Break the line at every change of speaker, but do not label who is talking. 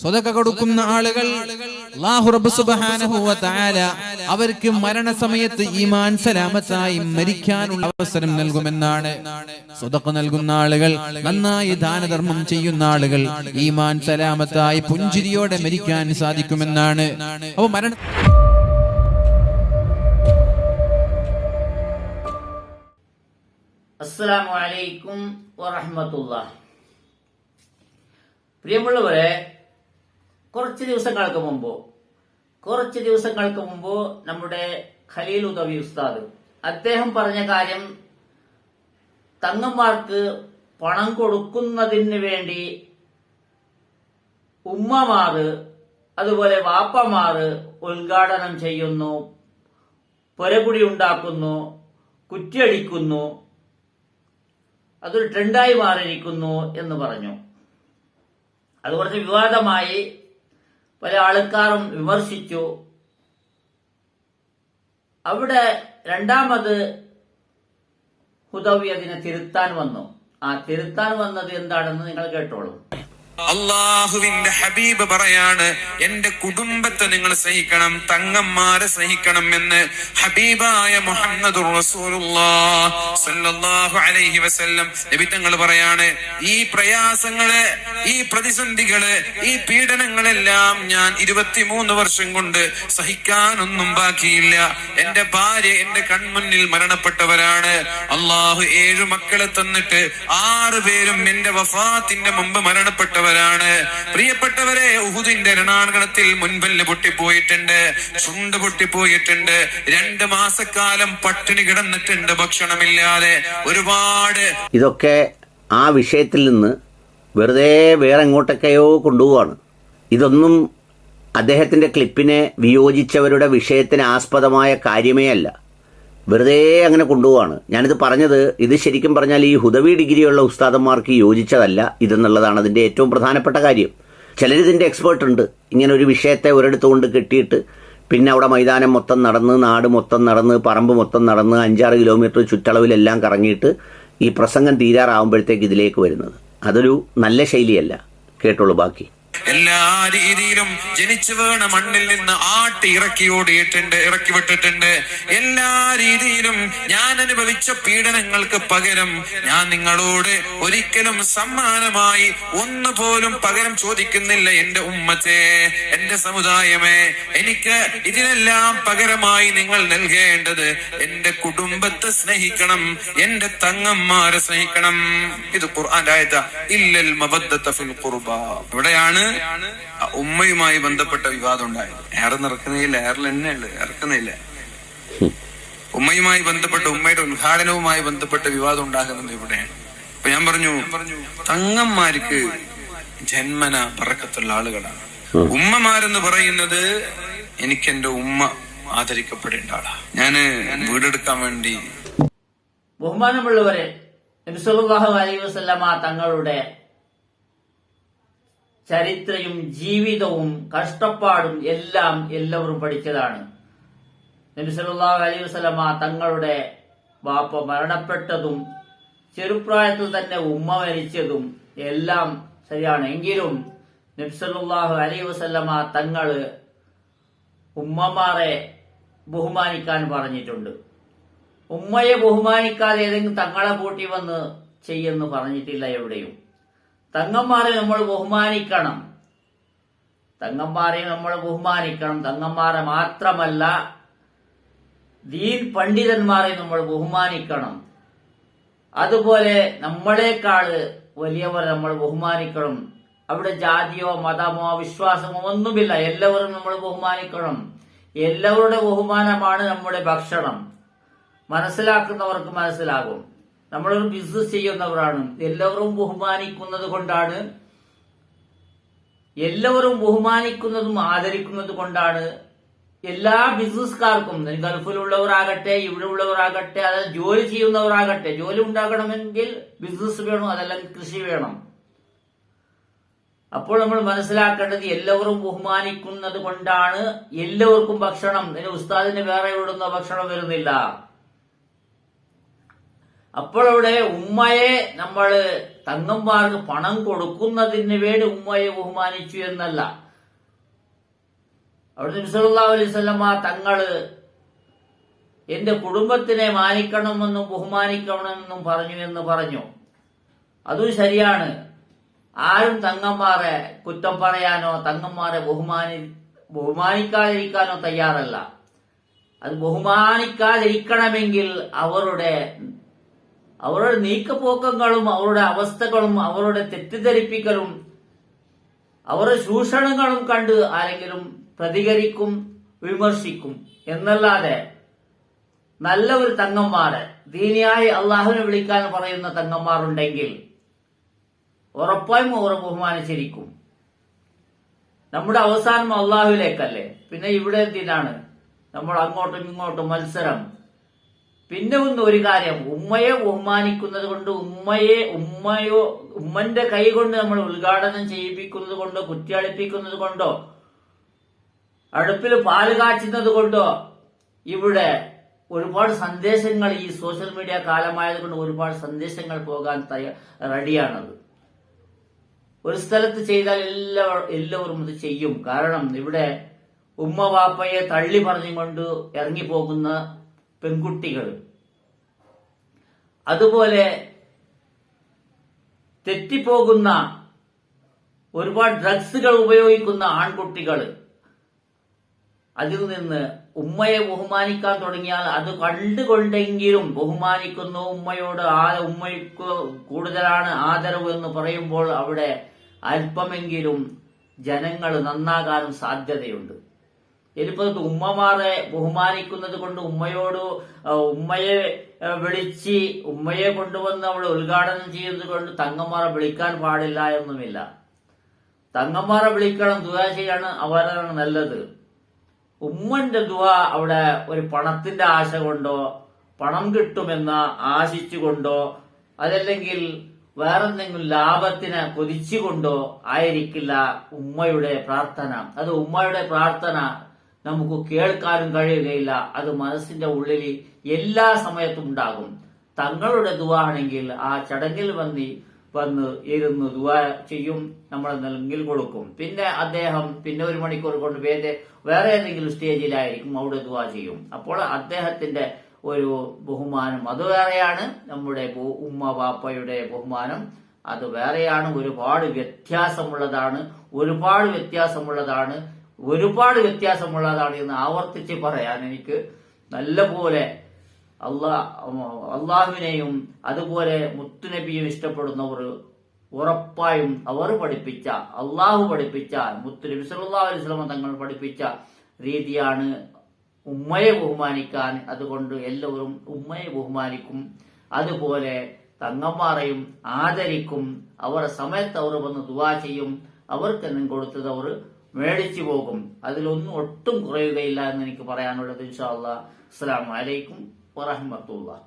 സ്വതക്ക കൊടുക്കുന്ന ആളുകൾ അവർക്ക് മരണസമയത്ത് ഈമാൻ സലാമത്തായി മരിക്കാനുള്ള അവസരം നൽകുമെന്നാണ്. സ്വതക്ക നൽകുന്ന ആളുകൾ നന്നായി ദാനധർമ്മം ചെയ്യുന്ന ആളുകൾ ഈമാൻ സലാമത്തായി പുഞ്ചിരിയോടെ മരിക്കാൻ സാധിക്കുമെന്നാണ്. അപ്പൊ മരണ
അസ്സലാമു അലൈക്കും വറഹ്മത്തുള്ള പ്രിയമുള്ളവരെ കുറച്ച് ദിവസങ്ങൾക്ക് മുമ്പ് കുറച്ച് ദിവസങ്ങൾക്ക് മുമ്പ് നമ്മുടെ ഖലീൽ ഉദവി ഉസ്താദ് അദ്ദേഹം പറഞ്ഞ കാര്യം തങ്ങന്മാർക്ക് പണം കൊടുക്കുന്നതിന് വേണ്ടി ഉമ്മമാറ് അതുപോലെ വാപ്പമാറ് ഉദ്ഘാടനം ചെയ്യുന്നു പൊരപുടി ഉണ്ടാക്കുന്നു കുറ്റിയടിക്കുന്നു അതൊരു ട്രെൻഡായി മാറിയിരിക്കുന്നു എന്ന് പറഞ്ഞു. അത് കുറച്ച് വിവാദമായി പല ആൾക്കാരും വിമർശിച്ചു. അവിടെ രണ്ടാമത് ഹുദവി അതിനെ തിരുത്താൻ വന്നു. ആ തിരുത്താൻ വന്നത് എന്താണെന്ന് നിങ്ങൾ കേട്ടോളൂ.
അള്ളാഹുവിന്റെ ഹബീബ് പറയാണ് എന്റെ കുടുംബത്തെ നിങ്ങൾ സഹിക്കണം തങ്ങന്മാരെ സഹിക്കണം എന്ന് ഹബീബായ മുഹമ്മദ് അലൈഹി വസല്ലം നബി തങ്ങൾ പറയാണ് ഈ പ്രയാസങ്ങൾ ഈ പ്രതിസന്ധികൾ ഈ പീഡനങ്ങളെല്ലാം ഞാൻ ഇരുപത്തിമൂന്ന് വർഷം കൊണ്ട് സഹിക്കാനൊന്നും ബാക്കിയില്ല. എന്റെ ഭാര്യ എന്റെ കൺമുന്നിൽ മരണപ്പെട്ടവരാണ്. അള്ളാഹു ഏഴു മക്കളെ തന്നിട്ട് ആറ് പേരും എന്റെ വഫാത്തിന്റെ മുമ്പ് മരണപ്പെട്ടവരാണ് പ്രിയപ്പെട്ടവരെ ഉഹുദിന്റെ രണാങ്കണത്തിൽ മുൻപല്ല് പൊട്ടിപ്പോയിട്ടുണ്ട്. ചുണ്ട് പൊട്ടിപ്പോയിട്ടുണ്ട്. രണ്ട് മാസക്കാലം പട്ടിണി കിടന്നിട്ടുണ്ട് ഭക്ഷണമില്ലാതെ. ഒരുപാട്
ഇതൊക്കെ ആ വിഷയത്തിൽ നിന്ന് വെറുതെ വേറെ എങ്ങോട്ടൊക്കെയോ കൊണ്ടുപോവാണ്. ഇതൊന്നും അദ്ദേഹത്തിന്റെ ക്ലിപ്പിനെ വിയോജിച്ചവരുടെ വിഷയത്തിന് ആസ്പദമായ കാര്യമേ അല്ല. വെറുതെ അങ്ങനെ കൊണ്ടുപോവാണ്. ഞാനിത് പറഞ്ഞത് ഇത് ശരിക്കും പറഞ്ഞാൽ ഈ ഹുദവി ഡിഗ്രിയുള്ള ഉസ്താദന്മാർക്ക് യോജിച്ചതല്ല ഇതെന്നുള്ളതാണ് അതിന്റെ ഏറ്റവും പ്രധാനപ്പെട്ട കാര്യം. ചിലരിതിന്റെ എക്സ്പേർട്ട് ഉണ്ട്. ഇങ്ങനെ ഒരു വിഷയത്തെ ഒരിടത്ത് കൊണ്ട് കെട്ടിയിട്ട് പിന്നെ അവിടെ മൈതാനം മൊത്തം നടന്ന് നാട് മൊത്തം നടന്ന് പറമ്പ് മൊത്തം നടന്ന് അഞ്ചാറ് കിലോമീറ്റർ ചുറ്റളവിലെല്ലാം കറങ്ങിയിട്ട് ഈ പ്രസംഗം തീരാറാവുമ്പോഴത്തേക്ക് ഇതിലേക്ക് വരുന്നത്. അതൊരു നല്ല ശൈലിയല്ല. കേട്ടോളൂ ബാക്കി.
എല്ലാ രീതിയിലും ജനിച്ചു വീണ മണ്ണിൽ നിന്ന് ആട്ടി ഇറക്കി ഓടിയിട്ടുണ്ട് ഇറക്കി വിട്ടിട്ടുണ്ട്. എല്ലാ രീതിയിലും ഞാൻ അനുഭവിച്ച പീഡനങ്ങൾക്ക് പകരം ഞാൻ നിങ്ങളോട് ഒരിക്കലും സമ്മാനമായി ഒന്നുപോലും പകരം ചോദിക്കുന്നില്ല എന്റെ ഉമ്മത്തെ എന്റെ സമുദായമേ. എനിക്ക് ഇതിനെല്ലാം പകരമായി നിങ്ങൾ നൽകേണ്ടത് എന്റെ കുടുംബത്തെ സ്നേഹിക്കണം എന്റെ തങ്ങന്മാരെ സ്നേഹിക്കണം. ഇത് ഖുർആൻ ആയത ഇല്ലൽ മബദ്ദത ഫിൽ ഖുർബ. ഇവിടെയാണ് ഉമ്മയുമായി ബന്ധപ്പെട്ട വിവാദം ഉണ്ടായത്. എയർ നിറക്കുന്നില്ല എയറിൽ തന്നെ ഉള്ളു ഇറക്കുന്നില്ല. ഉമ്മയുമായി ബന്ധപ്പെട്ട ഉമ്മയുടെ ഉദ്ഘാടനവുമായി ബന്ധപ്പെട്ട വിവാദം ഉണ്ടാകുന്നത് ഇവിടെയാണ്. അപ്പൊ ഞാൻ പറഞ്ഞു തങ്ങന്മാർക്ക് ജന്മന പറക്കത്തുള്ള ആളുകളാണ്. ഉമ്മമാരെന്ന് പറയുന്നത് എനിക്ക് എന്റെ ഉമ്മ ആദരിക്കപ്പെടേണ്ട ആളാ. ഞാൻ വീടെടുക്കാൻ വേണ്ടി
ബഹുമാനമുള്ളവരെ നബിസല്ലാഹു അലൈഹി വസല്ലമ തങ്ങളുടെ ചരിത്രവും ജീവിതവും കഷ്ടപ്പാടും എല്ലാം എല്ലാവരും പഠിച്ചതാണ്. നബിസല്ലാഹു അലൈഹി വസല്ലമ തങ്ങളുടെ വാപ്പ മരണപ്പെട്ടതും ചെറുപ്രായത്തിൽ തന്നെ ഉമ്മ മരിച്ചതും എല്ലാം ശരിയാണ്. എങ്കിലും നബ്സല്ലാഹു അലൈഹി വസല്ലമ തങ്ങൾ ഉമ്മമാരെ ബഹുമാനിക്കാൻ പറഞ്ഞിട്ടുണ്ട്. ഉമ്മയെ ബഹുമാനിക്കാതെ ഏതെങ്കിലും തങ്ങളെ കൂട്ടി വന്ന് ചെയ്യുന്നു പറഞ്ഞിട്ടില്ല എവിടെയും. തങ്ങന്മാരെ നമ്മൾ ബഹുമാനിക്കണം. തങ്ങന്മാരെ നമ്മൾ ബഹുമാനിക്കണം. തങ്ങന്മാരെ മാത്രമല്ല ദീൻ പണ്ഡിതന്മാരെ നമ്മൾ ബഹുമാനിക്കണം. അതുപോലെ നമ്മളെക്കാൾ വലിയവരെ നമ്മൾ ബഹുമാനിക്കണം. അവിടെ ജാതിയോ മതമോ വിശ്വാസമോ ഒന്നുമില്ല. എല്ലാവരും നമ്മൾ ബഹുമാനിക്കണം. എല്ലാവരുടെ ബഹുമാനമാണ് നമ്മുടെ ഭക്ഷണം. മനസ്സിലാക്കുന്നവർക്ക് മനസ്സിലാകും. നമ്മളൊരു ബിസിനസ് ചെയ്യുന്നവരാണ്. എല്ലാവരും ബഹുമാനിക്കുന്നത് കൊണ്ടാണ്. എല്ലാവരും ബഹുമാനിക്കുന്നതും ആദരിക്കുന്നത് കൊണ്ടാണ്. എല്ലാ ബിസിനസ്സുകാർക്കും ഗൾഫിലുള്ളവരാകട്ടെ ഇവിടെ ഉള്ളവരാകട്ടെ അതായത് ജോലി ചെയ്യുന്നവരാകട്ടെ ജോലി ഉണ്ടാകണമെങ്കിൽ ബിസിനസ് വേണം അതല്ലെങ്കിൽ കൃഷി വേണം. അപ്പോൾ നമ്മൾ മനസ്സിലാക്കേണ്ടത് എല്ലാവരും ബഹുമാനിക്കുന്നത് കൊണ്ടാണ്. എല്ലാവർക്കും ഭക്ഷണം ഉസ്താദിന് വേറെ ഇവിടുന്ന ഭക്ഷണം വരുന്നില്ല. അപ്പോൾ അവിടെ ഉമ്മയെ നമ്മൾ തങ്ങന്മാർക്ക് പണം കൊടുക്കുന്നതിന് വേണ്ടി ഉമ്മയെ ബഹുമാനിച്ചു എന്നല്ല. അവിടെ നബിസല്ലാ അലൈവല്ലമ്മ തങ്ങൾ എന്റെ കുടുംബത്തിനെ മാനിക്കണമെന്നും ബഹുമാനിക്കണമെന്നും പറഞ്ഞു എന്ന് പറഞ്ഞു. അതും ശരിയാണ്. ആരും തങ്ങന്മാരെ കുറ്റം പറയാനോ തങ്ങന്മാരെ ബഹുമാനി ബഹുമാനിക്കാതിരിക്കാനോ തയ്യാറല്ല. അത് ബഹുമാനിക്കാതിരിക്കണമെങ്കിൽ അവരുടെ അവരുടെ നീക്കപ്പോക്കങ്ങളും അവരുടെ അവസ്ഥകളും അവരുടെ തെറ്റിദ്ധരിപ്പിക്കലും അവരുടെ ചൂഷണങ്ങളും കണ്ട് ആരെങ്കിലും പ്രതികരിക്കും വിമർശിക്കും. എന്നല്ലാതെ നല്ല ഒരു തങ്ങന്മാര് ദീനിയായി അള്ളാഹുവിനെ വിളിക്കാൻ പറയുന്ന തങ്ങന്മാരുണ്ടെങ്കിൽ ഉറപ്പായും അവർ ബഹുമാനിച്ചിരിക്കും. നമ്മുടെ അവസാനം അള്ളാഹുവിലേക്കല്ലേ? പിന്നെ ഇവിടെ എന്തിനാണ്? നമ്മൾ അങ്ങോട്ടും ഇങ്ങോട്ടും മത്സരം. പിന്നെ ഒന്ന് ഒരു കാര്യം ഉമ്മയെ ബഹുമാനിക്കുന്നത് കൊണ്ട് ഉമ്മയെ ഉമ്മയോ ഉമ്മന്റെ കൈ കൊണ്ട് നമ്മൾ ഉദ്ഘാടനം ചെയ്യിപ്പിക്കുന്നത് കൊണ്ടോ കുത്തിയളിപ്പിക്കുന്നത് കൊണ്ടോ അടുപ്പിൽ പാൽ കാച്ചുന്നത് കൊണ്ടോ ഇവിടെ ഒരുപാട് സന്ദേശങ്ങൾ ഈ സോഷ്യൽ മീഡിയ കാലമായത് കൊണ്ട് ഒരുപാട് സന്ദേശങ്ങൾ പോകാൻ റെഡിയാണത്. ഒരു സ്ഥലത്ത് ചെയ്താൽ എല്ലാ എല്ലാവരും ഇത് ചെയ്യും. കാരണം ഇവിടെ ഉമ്മ വാപ്പയെ തള്ളി പറഞ്ഞുകൊണ്ട് ഇറങ്ങിപ്പോകുന്ന പെൺകുട്ടികൾ. അതുപോലെ തെറ്റിപ്പോകുന്ന ഒരുപാട് ഡ്രഗ്സുകൾ ഉപയോഗിക്കുന്ന ആൺകുട്ടികൾ. അതിൽ നിന്ന് ഉമ്മയെ ബഹുമാനിക്കാൻ തുടങ്ങിയാൽ അത് കണ്ടുകൊണ്ടെങ്കിലും ബഹുമാനിക്കുന്നു. ഉമ്മയോട് ആ ഉമ്മയ്ക്ക് കൂടുതലാണ് ആദരവ് എന്ന് പറയുമ്പോൾ അവിടെ അല്പമെങ്കിലും ജനങ്ങൾ നന്നാകാനും സാധ്യതയുണ്ട്. ഇനിയിപ്പോ ഉമ്മമാരെ ബഹുമാനിക്കുന്നത് കൊണ്ട് ഉമ്മയോട് ഉമ്മയെ വിളിച്ച് ഉമ്മയെ കൊണ്ടുവന്ന് അവിടെ ഉദ്ഘാടനം ചെയ്യുന്നത് കൊണ്ട് തങ്ങന്മാരെ വിളിക്കാൻ പാടില്ല എന്നുമില്ല തങ്ങന്മാരെ വിളിക്കണം ദുആ ചെയ്യാണ് അവരാണ് നല്ലത്. ഉമ്മന്റെ ദുവ അവിടെ ഒരു പണത്തിന്റെ ആശ കൊണ്ടോ പണം കിട്ടുമെന്ന ആശിച്ചുകൊണ്ടോ അതല്ലെങ്കിൽ വേറെന്തെങ്കിലും ലാഭത്തിന് കൊതിച്ചുകൊണ്ടോ ആയിരിക്കില്ല ഉമ്മയുടെ പ്രാർത്ഥന. അത് ഉമ്മയുടെ പ്രാർത്ഥന നമുക്ക് കേൾക്കാനും കഴിയുകയില്ല. അത് മനസ്സിന്റെ ഉള്ളിൽ എല്ലാ സമയത്തും ഉണ്ടാകും. തങ്ങളുടെ ദുവ ആണെങ്കിൽ ആ ചടങ്ങിൽ വന്നി വന്ന് ഇരുന്ന് ദുവ ചെയ്യും നമ്മൾ നൽകിൽ കൊടുക്കും. പിന്നെ അദ്ദേഹം പിന്നെ ഒരു മണിക്കൂർ കൊണ്ട് വേറെ വേറെ ഏതെങ്കിലും സ്റ്റേജിലായിരിക്കും അവിടെ ദുവ ചെയ്യും. അപ്പോൾ അദ്ദേഹത്തിന്റെ ഒരു ബഹുമാനം അത് വേറെയാണ് നമ്മുടെ ഉമ്മ വാപ്പയുടെ ബഹുമാനം. അത് വേറെയാണ്. ഒരുപാട് വ്യത്യാസമുള്ളതാണ്. ഒരുപാട് വ്യത്യാസമുള്ളതാണ്. ഒരുപാട് വ്യത്യാസമുള്ളതാണ് എന്ന് ആവർത്തിച്ച് പറയാൻ എനിക്ക് നല്ലപോലെ അള്ളാ അള്ളാഹുവിനെയും അതുപോലെ മുത്തുനബിയും ഇഷ്ടപ്പെടുന്നവർ ഉറപ്പായും അവർ പഠിപ്പിച്ച അള്ളാഹു പഠിപ്പിച്ച മുത്തുനബി സല്ലല്ലാഹു അലൈഹി സ്വലമ തങ്ങൾ പഠിപ്പിച്ച രീതിയാണ് ഉമ്മയെ ബഹുമാനിക്കാൻ. അതുകൊണ്ട് എല്ലാവരും ഉമ്മയെ ബഹുമാനിക്കും. അതുപോലെ തങ്ങന്മാരെയും ആദരിക്കും. അവരുടെ സമയത്ത് അവർ വന്ന് ദുവാ ചെയ്യും. അവർക്ക് എന്തെങ്കിലും കൊടുത്തത് അവർ മേടിച്ചു പോകും. അതിലൊന്നും ഒട്ടും കുറയുകയില്ല എന്ന് എനിക്ക് പറയാനുള്ളത് ഇൻഷാ അസ്സാം വലൈക്കും വറഹമത്തുള്ള